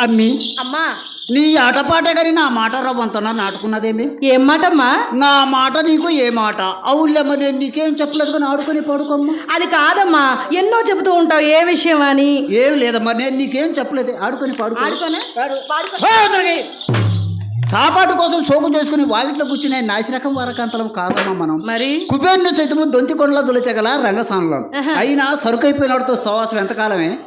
అమ్మి అమ్మా. నీ ఆటపాట కానీ నా మాట రవ్వంతనా నాటుకున్నదేమి? ఏం మాటమ్మా? నా మాట నీకు ఏ మాట? అవులేమ్మ నేను నీకేం చెప్పలేదు కానీ ఆడుకొని పడుకోమ్మా. అది కాదమ్మా. ఎన్నో చెబుతూ ఉంటావు ఏ విషయం అని? ఏం లేదమ్మా నేను నీకేం చెప్పలేదు. ఆడుకొని పడుకో. ఆడుకోనా! సాపాటు కోసం సోకు చేసుకుని వాకిట్లో కూర్చునే నాసిరకం వరకంతలం కాదమ్మా మనం. మరి? కుబేర్ను సైతము దొంతి కొండల దులచగల రంగస్థానంలో. అయినా సరుకైపోయినవాడితో సవాసం ఎంతకాలమే?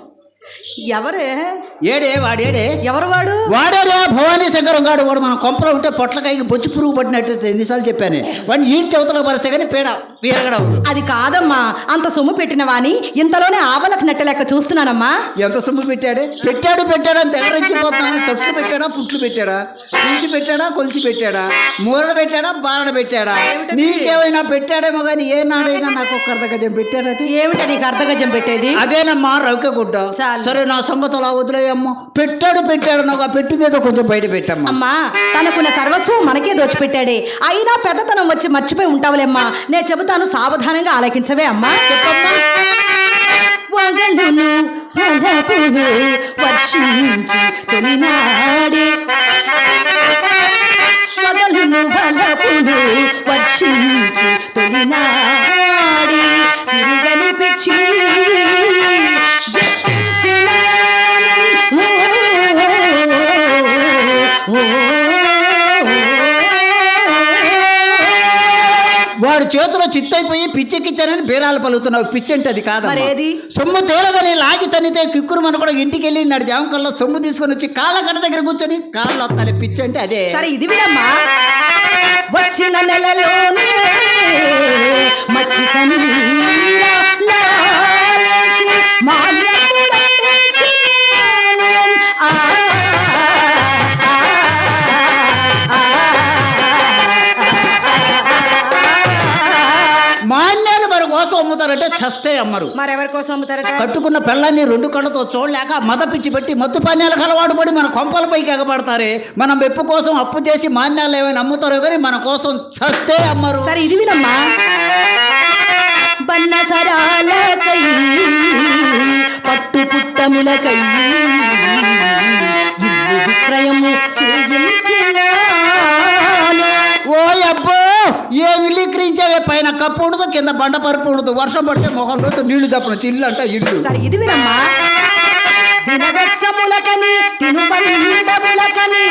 ఎవరే? ఏడే వాడేడే? ఎవరు వాడు? వాడేరే భవానీ శంకరం గాడు. వాడు మన కొంపలో ఉంటే పొట్లకాయకి బొచ్చు పురుగు పట్టినట్టు ఎన్నిసార్లు చెప్పాను. వాడిని ఈడ్ చెవతలకు పరిస్తే కానీ పేడ వీరగడ. అవదు. అది కాదమ్మా. అంత సొమ్ము పెట్టిన వాని ఇంతలోనే ఆవలకు నెట్ట లెక్క చూస్తున్నానమ్మా. ఎంత సొమ్ము పెట్టాడే? పెట్టాడు పెట్టాడు అని తెగరించిపోతున్నాను తట్లు పెట్టాడా పుట్లు పెట్టాడా? కుంచి పెట్టాడా కొలిచి పెట్టాడా? మూరడ పెట్టాడా బారడ పెట్టాడా? నీకేమైనా పెట్టాడేమో కానీ ఏ నాడైనా నాకు ఒక్క అర్ధగజం పెట్టాడట ఏమిటా నీకు అర్ధగజం పెట్టేది? అదేనమ్మా రవిక గుడ్డ. సరే నా సంగతి అలా వదిలేయమ్మా పెట్టాడు పెట్టాడు నాకు ఆ పెట్టిదేదో కొంచెం బయట పెట్టమ్మా. అమ్మా తనకున్న సర్వస్వం మనకే దోచిపెట్టాడే. అయినా పెద్దతనం వచ్చి మర్చిపోయి ఉంటావులేమ్మా. నేను చెబుతాను సావధానంగా ఆలకించవే అమ్మా. వగలును వర్షించి తొలినాడే. వగలును వలపులు వర్షించి తొలినాడే. తిరుగని పిచ్చి చేతిలో చిత్తైపోయి పిచ్చెక్కిచ్చానని బీరాలు పలుకుతున్నావు. పిచ్చంటే అది కాదు? సొమ్ము తేలదని లాగి తనితే కిక్కురు మన కూడా ఇంటికి వెళ్ళి నాడు జామకల్లో సొమ్ము తీసుకొని వచ్చి కాళ్ళ గడ్డ దగ్గర కూర్చొని కాళ్ళు వస్తాను పిచ్చంటే అదే. సరే ఇది వినమ్మా. వచ్చిన నెలలోనే మచ్చికని అమ్ముతారంటే చస్తే అమ్మరు. మరెవరి కోసం అమ్ముతారట? కట్టుకున్న పెళ్ళాన్ని రెండు కళ్ళతో చూడలేక మద పిచ్చి పెట్టి మత్తు పానీయాలకు అలవాటు పడి మన కొంపలపైకి ఎగబడతారే. మనం మెప్పు కోసం అప్పు చేసి మాన్యాలు ఏమైనా అమ్ముతారో కానీ మన కోసం చస్తే అమ్మరు. సరే ఇది వినమ్మా. బన్న సరాలకై పట్టు పుట్టములకై కింద బండ పరుపు ఉండదు. వర్షం పడితే మొహంలో నీళ్ళు తప్పను. ఇల్లు అంట ఇల్లు. సరే ఇది వినమ్మా. దినవెచ్చములకని తినుబండములకని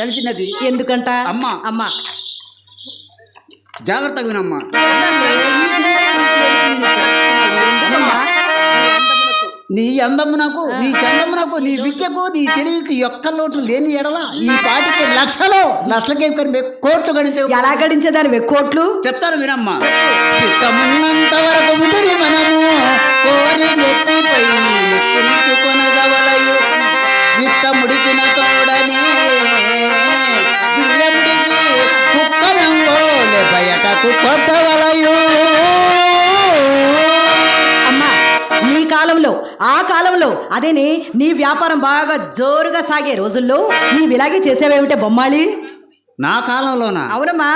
తెలిసినది. ఎందుకంట? అమ్మ. అమ్మ. జాగ్రత్తగా వినమ్మా. నీ అందమునకు నీ చందమునకు నీ విద్యకు నీ తెలివికి ఒక్క లోటు లేని ఎడల ఈ పాటికి లక్షలు లక్షలకి కోట్లు గణించ ఎలా గడించేదాని కోట్లు? చెప్తాను వినమ్మా. చిత్తమున్నంత వరకు మనము కోరి నెత్తిపై కొనగవలయు. విత్త ముడికిన తోడని ముడికి కుక్కనంగోలే బయటకు కొట్టవలయు. అమ్మా నీ కాలంలో ఆ కాలంలో అదేనే నీ వ్యాపారం బాగా జోరుగా సాగే రోజుల్లో నీవు ఇలాగే చేసేవేమిటే బొమ్మాళి? నా కాలంలోనా? అవునమ్మా.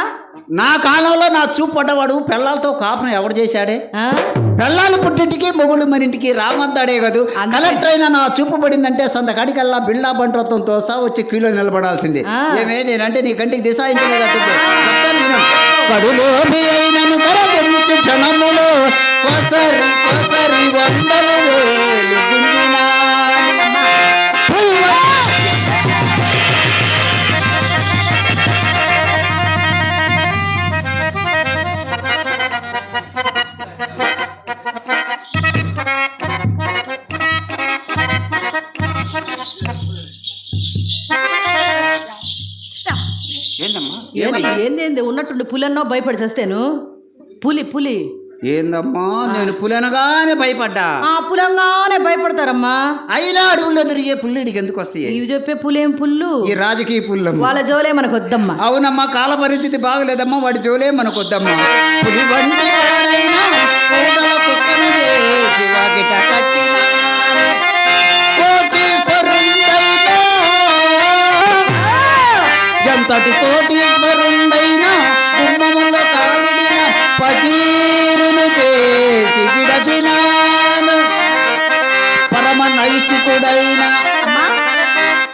నా కాలంలో నా చూపు పడ్డవాడు పిల్లలతో కాపురం ఎవడు చేశాడే? పిల్లలు పుట్టింటికి మొగుడు మన ఇంటికి రామంతాడే కదూ. కలెక్టర్ అయినా నా చూపు పడిందంటే సంతకాడికల్లా బిళ్ళా బంట్రత్వంతో సహా వచ్చి క్యూలో నిలబడాల్సింది. ఏమే నేనంటే నీ కంటికి అయినను కరగించు క్షణములో. కొసరి కొసరి వందలు పులన్నో భయపడి చేస్తేను? పులి పులి. ఏందమ్మా? నేను పులనగానే భయపడ్డా. ఆ పులంగానే భయపడతారమ్మా. అయినా అడవుల్లో తిరిగే పుల్లిడికి ఎందుకు వస్తాయి? ఇవి చెప్పే పులేం పుల్లు? ఈ రాజకీయ పుల్లమ్మ. వాళ్ళ జోలే మనకు వద్దమ్మా అవునమ్మా కాల పరిస్థితి బాగలేదమ్మా వాడి జోలే మనకు వద్దమ్మా పులి వంటి వాడైనా పూటల కుక్కను చేసి వాకిట కట్టిన. కోటీశ్వరుండైనా ఎంతటి కోటీశ్వరుండైనా కుటుంబంలో కాలిడిన పకీరును చేసి విడచినాను. పరమ నైష్ఠికుడైన అమ్మా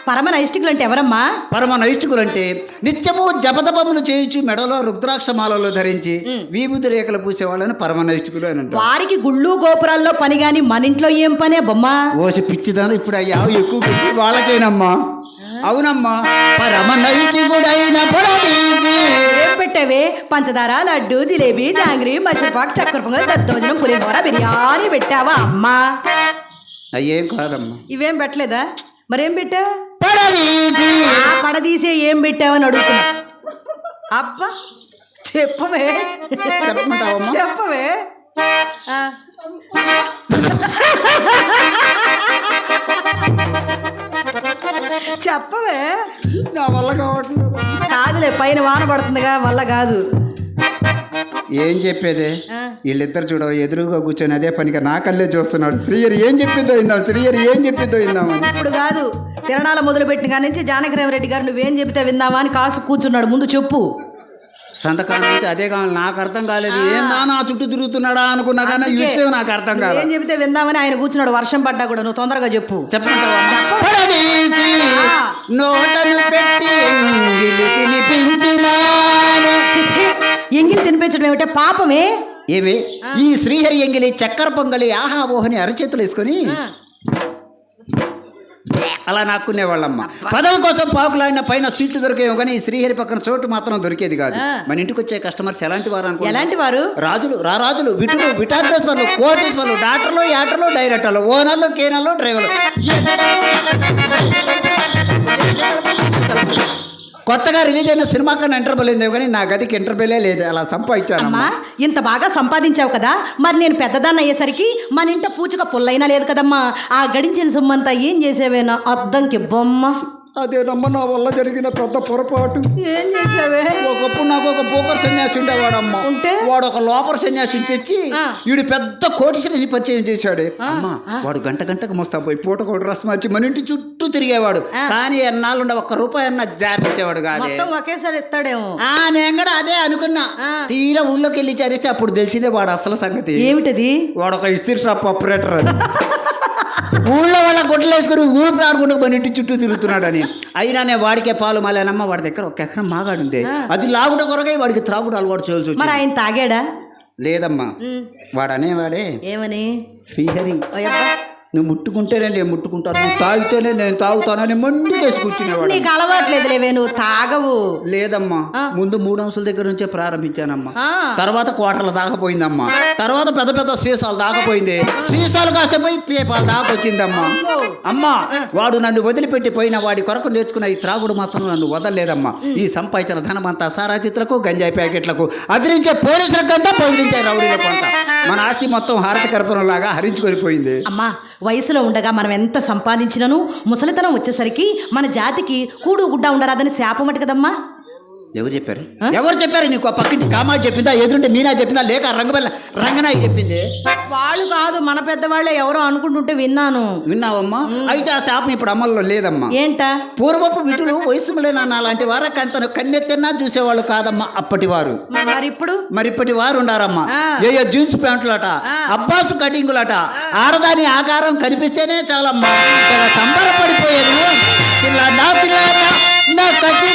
పరమ నైష్టికులు అంటే ఎవరమ్మా? పరమ నైష్ఠికులంటే నిత్యము జపతపములు చేయించు మెడలో రుద్రాక్షమాలలో ధరించి విభూతి రేఖలు పూసేవాళ్ళని పరమ నైష్ఠికులు అని అంటారు. వారికి గుళ్ళు గోపురాల్లో పని గాని మన ఇంట్లో ఏం పనే బొమ్మా? ఓసి పిచ్చిదాను ఇప్పుడు అయ్యా ఎక్కువ వాళ్ళకేనమ్మా. అవునమ్మా పరమ ఏం పెట్టావే? పంచదార లడ్డు జిలేబీ జాంగ్రీ మైసూర్పాక్ చక్కెర పొంగల్ దద్దోజనం పులిహోర బిర్యానీ పెట్టావా అమ్మా? అయ్యేం కాదమ్మా. ఇవేం పెట్టలేదా? మరేం పెట్టా? పొడదీసి. ఆ పడదీసే ఏం పెట్టావని అడుగుతున్నా. అబ్బా చెప్పవే. చెప్పమంటావమ్మా? చెప్పవే. ఆ. చెప్పవే. నా వల్ల కావట్లేదు. కాదులే పైన వాన పడుతుందిగా వల్ల కాదు. ఏం చెప్పేదే. వీళ్ళిద్దరు చూడ ఎదురుగా కూర్చొని అదే పనిగా నా కళ్ళే చూస్తున్నాడు. శ్రీయర్ ఏం చెప్పిందో ఇందాం శ్రీయర్ ఏం చెప్పిందో ఇందామని ఇప్పుడు కాదు తిరణాల మొదలుపెట్టిన కాడి నుంచి జానకిరామరెడ్డి గారు నువ్వేం చెబితే విందావా అని కాసు కూర్చున్నాడు. ముందు చెప్పు. సంతకాలం నుంచి అదే కావాలి. నాకు అర్థం కాలేదు. ఏందా నా చుట్టూ తిరుగుతున్నాడా అనుకున్నా కానీ విషయం నాకు అర్థం కాదు ఏం చెబితే విందామని ఆయన కూర్చున్నాడు. వర్షం పడ్డా కూడా. నువ్వు తొందరగా చెప్పు. ఎంగిలి తినిపించడం ఏమిటే? పాపమే. ఏమి? ఈ శ్రీహరి ఎంగిలి చక్కెర పొంగలి ఆహా ఓహని అరచేతులు వేసుకొని అలా నాక్కునేవాళ్ళమ్మ పదవి కోసం పాకులాడిన పైన సీట్లు దొరికేమో కానీ ఈ శ్రీహరి పక్కన చోటు మాత్రం దొరికేది కాదు. మన ఇంటికి వచ్చే కస్టమర్స్ ఎలాంటి వారు అనుకో ఎలాంటి వారు? రాజులు రారాజులు విటులు విటాగ్రేశ్వర్లు కోటేశ్వర్లు డాక్టర్లు యాక్టర్లు డైరెక్టర్లు ఓనర్లు కేనర్లు డ్రైవర్లు. కొత్తగా రిలీజ్ అయిన సినిమా కన్నా ఇంటర్వెల్ అయింది కానీ నా గదికి ఇంటర్వెలే లేదు. అలా సంపాదించాను అమ్మా ఇంత బాగా సంపాదించావు కదా. మరి నేను పెద్దదాన్ని అయ్యేసరికి మన ఇంట పూచక పుల్లైనా లేదు కదమ్మా. ఆ గడించిన సొమ్మంతా ఏం చేసేవేనా? అద్దంకి బొమ్మ. అదేనమ్మ నా వల్ల జరిగిన పెద్ద పొరపాటు. ఏం చేసావే? ఒకప్పుడు నాకు ఒక పోకర్ సన్యాసి ఉండేవాడమ్మ ఉంటే? వాడు ఒక లోపల సన్యాసిని తెచ్చి. వీడు పెద్ద కోటీశ్వరుని పరిచయం చేశాడు. అమ్మ వాడు గంట గంటకు మోస్తా పోయి పూట కోటి రసం వచ్చి మన ఇంటి చుట్టూ తిరిగేవాడు. కానీ ఎన్నాళ్ళు ఉండే ఒక్క రూపాయి అన్న జారించేవాడు కాదే. మొత్తం ఒకేసారి ఇస్తాడేమో. ఆ నేను కూడా అదే అనుకున్నా. తీరా ఊళ్ళోకి వెళ్ళి చరిస్తే అప్పుడు తెలిసిందే వాడు అసలు సంగతి. ఏమిటది? వాడు ఒక ఇస్త్రీ షాప్ ఆపరేటర్ అని. ఊళ్ళో వాళ్ళ గుడ్డలు వేసుకుని ఊపి ఆడుకుంటూ మన ఇంటి చుట్టూ తిరుగుతున్నాడని. అయినానే వాడికే పాలు మాలేనమ్మ వాడి దగ్గర ఒక ఎకరం మాగాడు ఉంది అది లాగుట కొరకై వాడికి త్రాగుడు అలవాటు చేయాల్సి మరి ఆయన తాగాడా? లేదమ్మా. ఉమ్, వాడు అనేవాడే ఏమని? శ్రీహరి. నువ్వు ముట్టుకుంటేనే నేను ముట్టుకుంటాను. నువ్వు తాగితేనే నేను తాగుతానని మొండి వేసి కూర్చునేవాడు నీకు అలవాట్లేదులేవే నువ్వు తాగవు. లేదమ్మా. ముందు మూడు అంశాల దగ్గర నుంచే ప్రారంభించానమ్మా. తర్వాత క్వార్టర్లు దాకపోయిందమ్మా తర్వాత పెద్ద పెద్ద సీసాలు దాకపోయింది సీసాలు కాస్త పోయి పేపాలు దాకొచ్చిందమ్మా అమ్మా. వాడు నన్ను వదిలిపెట్టి పోయిన వాడి కొరకు నేర్చుకున్న ఈ త్రాగుడు మాత్రం నన్ను వదలలేదమ్మా. ఈ సంపాదించిన ధనమంతా సారాచిత్రకు గంజాయి ప్యాకెట్లకు అదిరించే పోలీసులకంతా పొదిరించే రౌడీలకు అంతా. మన ఆస్తి మొత్తం హారతి కర్పూరంలాగా హరించుకొని పోయింది. అమ్మా వయసులో ఉండగా మనం ఎంత సంపాదించినను ముసలితనం వచ్చేసరికి మన జాతికి కూడు గుడ్డ ఉండరాదని శాపమటి కదమ్మా? ఎవరు చెప్పారు? ఎవరు చెప్పారు నీకు ఆ పక్కింటి కామాటి చెప్పిందా ఎదురుంటే మీనా చెప్పిందా లేక రంగబెల్ల రంగనాయి చెప్పింది? వాళ్ళు కాదు మన పెద్దవాళ్ళే ఎవరో అనుకుంటుంటే విన్నాను. విన్నావమ్మా? అయితే ఆ శాపం ఇప్పుడు అమల్లో లేదమ్మా. ఏంట? పూర్వపు విటులు వయసులేనా లాంటి వారికి అంత కన్నెత్తన్నా చూసేవాళ్ళు కాదమ్మా అప్పటి వారు. మరి ఇప్పుడు? మరి ఇప్పటి వారు ఉండారమ్మా. ఏ జీన్స్ ప్యాంటులట అబ్బాసు కటింగులట ఆరదాని ఆకారం కనిపిస్తేనే చాలమ్మా. సంబరపడిపోయేది ఇలా నా పిల్లల నా కసి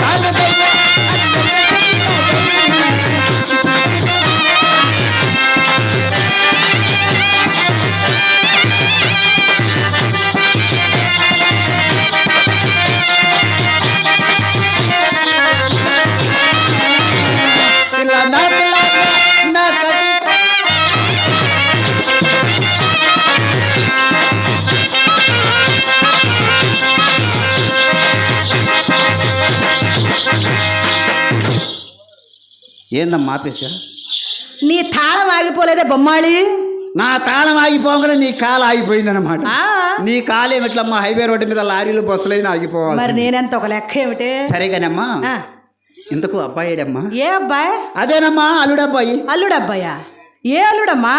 కళ్ళకు ఏందమ్మా ఆపేశా? నీ తాళం ఆగిపోలేదే బొమ్మాళి? నా తాళం ఆగిపోగానే నీ కాలు ఆగిపోయిందన్నమాట. ఆ, నీ కాలు ఏమిట్లమ్మా? హైవే రోడ్డు మీద లారీలు బస్సులైనా మరి ఆగిపోవాలి నేనెంత ఒక లెక్క ఏమిటే? సరేగానమ్మా. ఆ, ఇంతకు అబ్బాయిడమ్మా ఏ అబ్బాయి? అదేనమ్మా అల్లుడబ్బాయి. అల్లుడు అబ్బాయా ఏ అల్లుడమ్మా?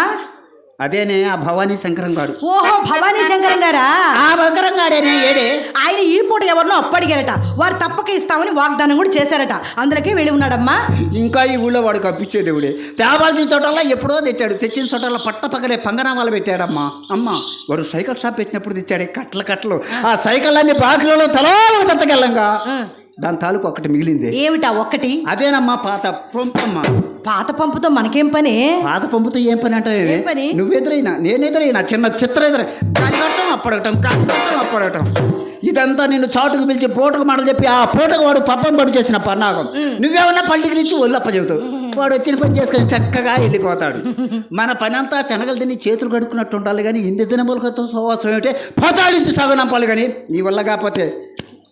అదేనే ఆ భవానీ శంకరం గాడు ఓహో భవానీ శంకరం గారా? ఆ శంకరం గాడేనే ఏడే? ఆయన ఈ పూట ఎవరినో అప్పడిగారట. వారు తప్పక ఇస్తామని వాగ్దానం కూడా చేశారట. అందులోకే వెళ్ళి ఉన్నాడమ్మా. ఇంకా ఈ ఊళ్ళో వాడు కప్పించే దేవుడే. తేవాల్సిన చోటల్లో ఎప్పుడో తెచ్చాడు. తెచ్చిన చోటల్లో పట్ట పక్కనే పంగనామాలు పెట్టాడమ్మా. అమ్మ వాడు సైకిల్ షాప్ పెట్టినప్పుడు తెచ్చాడే కట్టలు కట్టలు. ఆ సైకిల్ అన్ని బాకిలలో తలా తత్తకెళ్ళంగా దాని తాలూకు ఒకటి మిగిలింది. ఏమిటా ఒక్కటి? అదేనమ్మా పాత పంపమ్మా. పాత పంపుతో మనకేం పని? పాత పంపుతో ఏం పని అంటే ఏం పని? నువ్వు ఎదురైనా నేను ఎదురైనా చిన్న చిత్ర ఎదురై కాని కట్టం అప్పడగటం కాని కట్టం అప్పడగటం. ఇదంతా నేను చాటుకు పిలిచి పోటుకు మాటలు చెప్పి ఆ పూటకు వాడు పప్పం పడి చేసిన పన్నాగం. నువ్వేమన్నా పళ్ళికి ఇచ్చి ఒళ్ళప్ప చెబుతావు వాడు వచ్చిన పని చేసుకొని చక్కగా వెళ్ళిపోతాడు. మన పని అంతా శనగలు తిని చేతులు కడుక్కున్నట్టు ఉండాలి కానీ ఇన్ని దినములతో సోవాసం ఏమిటే? పోతాళించి సగనంపాలి కానీ నీ వల్ల కాకపోతే.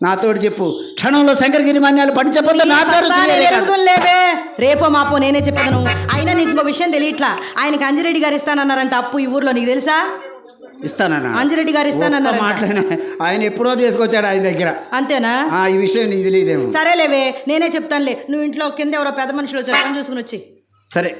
నాతోటి చెప్పు. క్షణంలో శంకరగిరి మాన్యాలు పండించే పనులు నా పేరు తెలియదే కాదు. ఎరుగుదులేవే రేపో మాపో నేనే చెప్పాను అయినా నీకు ఇంకో విషయం తెలియట్లా. ఆయనకి అంజిరెడ్డి గారు ఇస్తానన్నారంట అప్పు ఈ ఊర్లో నీకు తెలుసా? ఇస్తానన్నా. అంజిరెడ్డి గారు ఒక్క ఇస్తానన్నారంట. మాటలేనా ఆయన ఎప్పుడో తీసుకొచ్చాడు ఆయన దగ్గర. అంతేనా? ఆ ఈ విషయం నీకు తెలియదేమో. సరేలేవే నేనే చెప్తానులే. నువ్వు ఇంట్లో కింద ఎవరో పెద్ద మనుషులు వచ్చారు. చూసుకుని వచ్చి. సరే